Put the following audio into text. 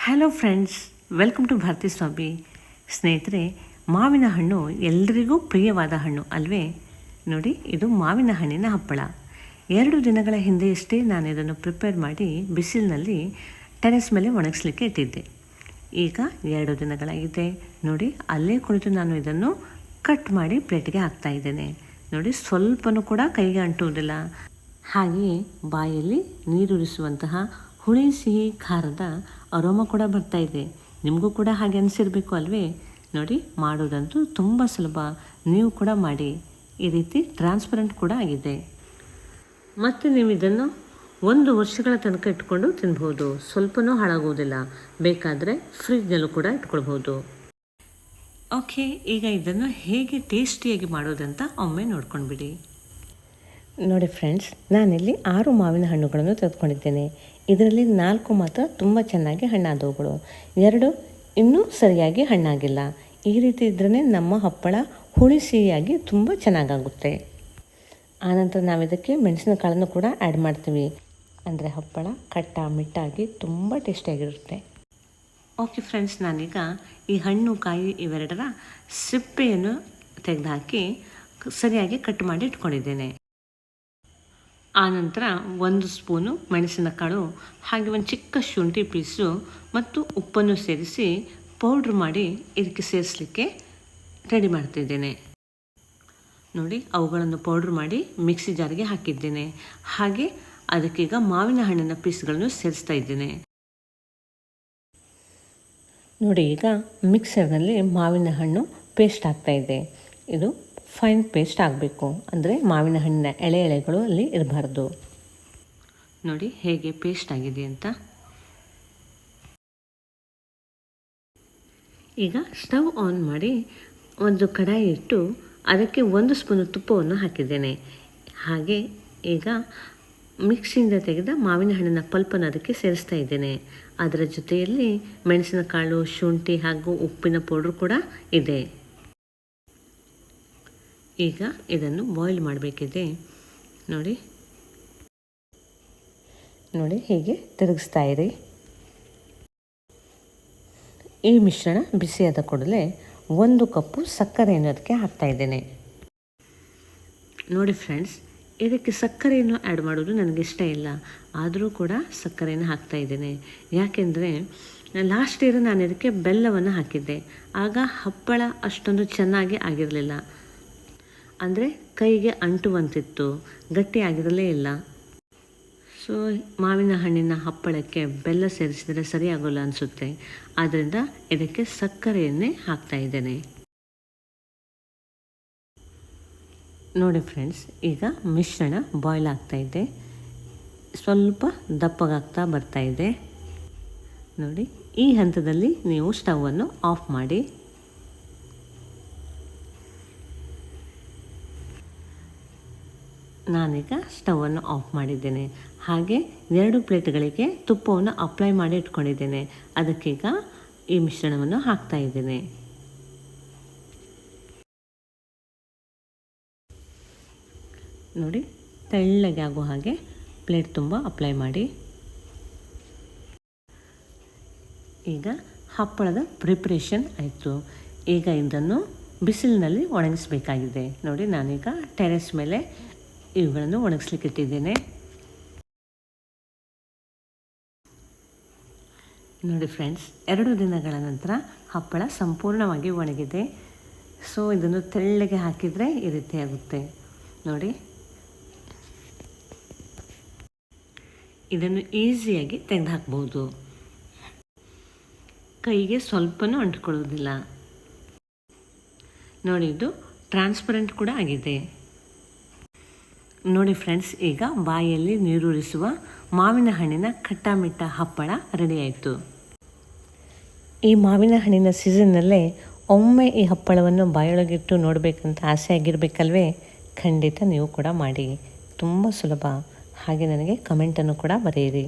Hello friends welcome to Bharathi Swamy ಸ್ನೇಹಿತರೆ ಮಾವಿನ ಹಣ್ಣು ಎಲ್ರಿಗೂ ಪ್ರಿಯವಾದ ಹಣ್ಣು ಅಲ್ವೇ ನೋಡಿ ಇದು ಮಾವಿನ ಹಣ್ಣಿನ ಹಪ್ಪಳ. ಎರಡು ದಿನಗಳ ಹಿಂದೆಯಷ್ಟೇ ನಾನು ಇದನ್ನು ಪ್ರಿಪೇರ್ ಮಾಡಿ ಬಿಸಿಲಿನಲ್ಲಿ ಟೆರೆಸ್ ಮೇಲೆ ಒಣಗಿಸ್ಲಿಕ್ಕೆ ಇಟ್ಟಿದ್ದೆ ಈಗ ಎರಡು ದಿನಗಳಾಗಿದೆ ನೋಡಿ ಅಲ್ಲೇ ಕುಳಿತು ನಾನು ಇದನ್ನು ಕಟ್ ಮಾಡಿ ಪ್ಲೇಟ್ಗೆ ಹಾಕ್ತಾ ಇದ್ದೇನೆ ನೋಡಿ ಸ್ವಲ್ಪನೂ ಕೂಡ ಕೈಗೆ ಅಂಟುವುದಿಲ್ಲ ಹಾಗೆಯೇ ಬಾಯಲ್ಲಿ ನೀರುರಿಸುವಂತಹ ಹುಳಿ, ಸಿಹಿ, ಖಾರದ ಅರೋಮ ಕೂಡ ಬರ್ತಾ ಇದೆ. ನಿಮಗೂ ಕೂಡ ಹಾಗೆ ಅನಿಸಿರಬೇಕು ಅಲ್ವೇ? ನೋಡಿ, ಮಾಡೋದಂತೂ ತುಂಬ ಸುಲಭ. ನೀವು ಕೂಡ ಮಾಡಿ. ಈ ರೀತಿ ಟ್ರಾನ್ಸ್ಪರೆಂಟ್ ಕೂಡ ಆಗಿದೆ. ಮತ್ತು ನೀವು ಇದನ್ನು ಒಂದು ವರ್ಷಗಳ ತನಕ ಇಟ್ಕೊಂಡು ತಿನ್ಬೋದು ಸ್ವಲ್ಪನೂ ಹಾಳಾಗುವುದಿಲ್ಲ ಬೇಕಾದರೆ ಫ್ರಿಜ್ನಲ್ಲೂ ಕೂಡ ಇಟ್ಕೊಳ್ಬೋದು ಓಕೆ, ಈಗ ಇದನ್ನು ಹೇಗೆ ಟೇಸ್ಟಿಯಾಗಿ ಮಾಡೋದಂತ ಒಮ್ಮೆ ನೋಡ್ಕೊಂಡ್ಬಿಡಿ. ನೋಡಿ ಫ್ರೆಂಡ್ಸ್ ನಾನಿಲ್ಲಿ ಆರು ಮಾವಿನ ಹಣ್ಣುಗಳನ್ನು ತೆಗೆದುಕೊಂಡಿದ್ದೇನೆ. ಇದರಲ್ಲಿ ನಾಲ್ಕು ಮಾತ್ರ ತುಂಬ ಚೆನ್ನಾಗಿ ಹಣ್ಣಾದವುಗಳು. ಎರಡು ಇನ್ನೂ ಸರಿಯಾಗಿ ಹಣ್ಣಾಗಿಲ್ಲ. ಈ ರೀತಿ ಇದ್ರೇ ನಮ್ಮ ಹಪ್ಪಳ ಹುಳಿ ಸಿಹಿಯಾಗಿ ತುಂಬ ಚೆನ್ನಾಗಾಗುತ್ತೆ. ಆನಂತರ ನಾವು ಇದಕ್ಕೆ ಮೆಣಸಿನಕಾಳನ್ನು ಕೂಡ ಆ್ಯಡ್ ಮಾಡ್ತೀವಿ. ಅಂದರೆ ಹಪ್ಪಳ ಕಟ್ಟ ಮಿಟ್ಟಾಗಿ ತುಂಬ ಟೇಸ್ಟಿಯಾಗಿರುತ್ತೆ. ಓಕೆ ಫ್ರೆಂಡ್ಸ್ ನಾನೀಗ ಈ ಹಣ್ಣು, ಕಾಯಿ ಇವೆರಡರ ಸಿಪ್ಪೆಯನ್ನು ತೆಗೆದುಹಾಕಿ ಸರಿಯಾಗಿ ಕಟ್ ಮಾಡಿ ಇಟ್ಕೊಂಡಿದ್ದೇನೆ. ಆನಂತರ ಒಂದು ಸ್ಪೂನು ಮೆಣಸಿನಕಾಳು, ಹಾಗೆ ಒಂದು ಚಿಕ್ಕ ಶುಂಠಿ ಪೀಸು ಮತ್ತು ಉಪ್ಪನ್ನು ಸೇರಿಸಿ ಪೌಡ್ರ್ ಮಾಡಿ ಇದಕ್ಕೆ ಸೇರಿಸಲಿಕ್ಕೆ ರೆಡಿ ಮಾಡ್ತಿದ್ದೇನೆ. ನೋಡಿ, ಅವುಗಳನ್ನು ಪೌಡ್ರ್ ಮಾಡಿ ಮಿಕ್ಸಿ ಜಾರಿಗೆ ಹಾಕಿದ್ದೇನೆ. ಹಾಗೆ ಅದಕ್ಕೀಗ ಮಾವಿನ ಹಣ್ಣಿನ ಪೀಸ್ಗಳನ್ನು ಸೇರಿಸ್ತಾ ಇದ್ದೇನೆ. ನೋಡಿ, ಈಗ ಮಿಕ್ಸರ್ನಲ್ಲಿ ಮಾವಿನ ಹಣ್ಣು ಪೇಸ್ಟ್ ಆಗ್ತಾ ಇದೆ. ಇದು ಫೈನ್ ಪೇಸ್ಟ್ ಆಗಬೇಕು. ಅಂದರೆ ಮಾವಿನ ಹಣ್ಣಿನ ಎಳೆ ಎಳೆಗಳು ಅಲ್ಲಿ ಇರಬಾರ್ದು. ನೋಡಿ ಹೇಗೆ ಪೇಸ್ಟ್ ಆಗಿದೆ ಅಂತ. ಈಗ ಸ್ಟವ್ ಆನ್ ಮಾಡಿ ಒಂದು ಕಡಾಯಿ ಇಟ್ಟು ಅದಕ್ಕೆ ಒಂದು ಸ್ಪೂನು ತುಪ್ಪವನ್ನು ಹಾಕಿದ್ದೇನೆ. ಹಾಗೆ ಈಗ ಮಿಕ್ಸಿಯಿಂದ ತೆಗೆದ ಮಾವಿನ ಹಣ್ಣಿನ ಪಲ್ಪನ್ನು ಅದಕ್ಕೆ ಸೇರಿಸ್ತಾ ಇದ್ದೇನೆ. ಅದರ ಜೊತೆಯಲ್ಲಿ ಮೆಣಸಿನಕಾಳು, ಶುಂಠಿ ಹಾಗೂ ಉಪ್ಪಿನ ಪೌಡ್ರ್ ಕೂಡ ಇದೆ. ಈಗ ಇದನ್ನು ಬಾಯ್ಲ್ ಮಾಡಬೇಕಿದೆ. ನೋಡಿ. ನೋಡಿ ಹೀಗೆ ತಿರುಗಿಸ್ತಾ ಇರಿ. ಈ ಮಿಶ್ರಣ ಬಿಸಿಯಾದ ಕೂಡಲೇ ಒಂದು ಕಪ್ಪು ಸಕ್ಕರೆಯನ್ನು ಅದಕ್ಕೆ ಹಾಕ್ತಾ ಇದ್ದೇನೆ. ನೋಡಿ ಫ್ರೆಂಡ್ಸ್ ಇದಕ್ಕೆ ಸಕ್ಕರೆಯನ್ನು ಆ್ಯಡ್ ಮಾಡೋದು ನನಗೆ ಇಷ್ಟ ಇಲ್ಲ. ಆದರೂ ಕೂಡ ಸಕ್ಕರೆಯನ್ನು ಹಾಕ್ತಾ ಇದ್ದೇನೆ. ಯಾಕೆಂದರೆ ಲಾಸ್ಟ್ ಇಯರ್ ನಾನು ಇದಕ್ಕೆ ಬೆಲ್ಲವನ್ನು ಹಾಕಿದ್ದೆ. ಆಗ ಹಪ್ಪಳ ಅಷ್ಟೊಂದು ಚೆನ್ನಾಗಿ ಆಗಿರಲಿಲ್ಲ. ಅಂದರೆ ಕೈಗೆ ಅಂಟುವಂತಿತ್ತು. ಗಟ್ಟಿಯಾಗಿರಲೇ ಇಲ್ಲ. ಸೊ ಮಾವಿನ ಹಣ್ಣಿನ ಹಪ್ಪಳಕ್ಕೆ ಬೆಲ್ಲ ಸೇರಿಸಿದರೆ ಸರಿಯಾಗೋಲ್ಲ ಅನಿಸುತ್ತೆ. ಆದ್ದರಿಂದ ಇದಕ್ಕೆ ಸಕ್ಕರೆಯನ್ನೇ ಹಾಕ್ತಾ ಇದ್ದೇನೆ. ನೋಡಿ ಫ್ರೆಂಡ್ಸ್ ಈಗ ಮಿಶ್ರಣ ಬಾಯ್ಲ್ ಆಗ್ತಾ ಇದೆ. ಸ್ವಲ್ಪ ದಪ್ಪಗಾಗ್ತಾ ಬರ್ತಾ ಇದೆ. ನೋಡಿ, ಈ ಹಂತದಲ್ಲಿ ನೀವು ಸ್ಟವನ್ನು ಆಫ್ ಮಾಡಿ. ನಾನೀಗ ಸ್ಟವನ್ನು ಆಫ್ ಮಾಡಿದ್ದೇನೆ. ಹಾಗೆ ಎರಡು ಪ್ಲೇಟ್ಗಳಿಗೆ ತುಪ್ಪವನ್ನು ಅಪ್ಲೈ ಮಾಡಿ ಇಟ್ಕೊಂಡಿದ್ದೇನೆ. ಅದಕ್ಕೀಗ ಈ ಮಿಶ್ರಣವನ್ನು ಹಾಕ್ತಾ ಇದ್ದೇನೆ. ನೋಡಿ, ತೆಳ್ಳಗೆ ಆಗೋ ಹಾಗೆ ಪ್ಲೇಟ್ ತುಂಬ ಅಪ್ಲೈ ಮಾಡಿ. ಈಗ ಹಪ್ಪಳದ ಪ್ರಿಪ್ರೇಷನ್ ಆಯಿತು. ಈಗ ಇದನ್ನು ಬಿಸಿಲಿನಲ್ಲಿ ಒಣಗಿಸಬೇಕಾಗಿದೆ. ನೋಡಿ, ನಾನೀಗ ಟೆರೆಸ್ ಮೇಲೆ ಇವುಗಳನ್ನು ಒಣಗಿಸ್ಲಿಕ್ಕೆ ಇಟ್ಟಿದ್ದೇನೆ ನೋಡಿ ಫ್ರೆಂಡ್ಸ್ ಎರಡು ದಿನಗಳ ನಂತರ ಹಪ್ಪಳ ಸಂಪೂರ್ಣವಾಗಿ ಒಣಗಿದೆ. ಸೊ ಇದನ್ನು ತೆಳ್ಳಗೆ ಹಾಕಿದರೆ ಈ ರೀತಿ ಆಗುತ್ತೆ. ನೋಡಿ. ಇದನ್ನು ಈಸಿಯಾಗಿ ತೆಗೆದು ಹಾಕ್ಬೋದು ಕೈಗೆ ಸ್ವಲ್ಪನೂ ಅಂಟ್ಕೊಳ್ಳೋದಿಲ್ಲ. ನೋಡಿ, ಇದು ಟ್ರಾನ್ಸ್ಪರೆಂಟ್ ಕೂಡ ಆಗಿದೆ. ನೋಡಿ ಫ್ರೆಂಡ್ಸ್, ಈಗ ಬಾಯಲ್ಲಿ ನೀರೂರಿಸುವ ಮಾವಿನ ಹಣ್ಣಿನ ಕಟ್ಟಾಮಿಟ್ಟ ಹಪ್ಪಳ ರೆಡಿ ಆಯಿತು ಈ ಮಾವಿನ ಹಣ್ಣಿನ ಸೀಸನ್ನಲ್ಲೇ ಒಮ್ಮೆ ಈ ಹಪ್ಪಳವನ್ನು ಬಾಯೊಳಗಿಟ್ಟು ನೋಡಬೇಕಂತ ಆಸೆ ಆಗಿರಬೇಕಲ್ವೇ? ಖಂಡಿತ ನೀವು ಕೂಡ ಮಾಡಿ. ತುಂಬ ಸುಲಭ. ಹಾಗೆ ನನಗೆ ಕಮೆಂಟನ್ನು ಕೂಡ ಬರೆಯಿರಿ.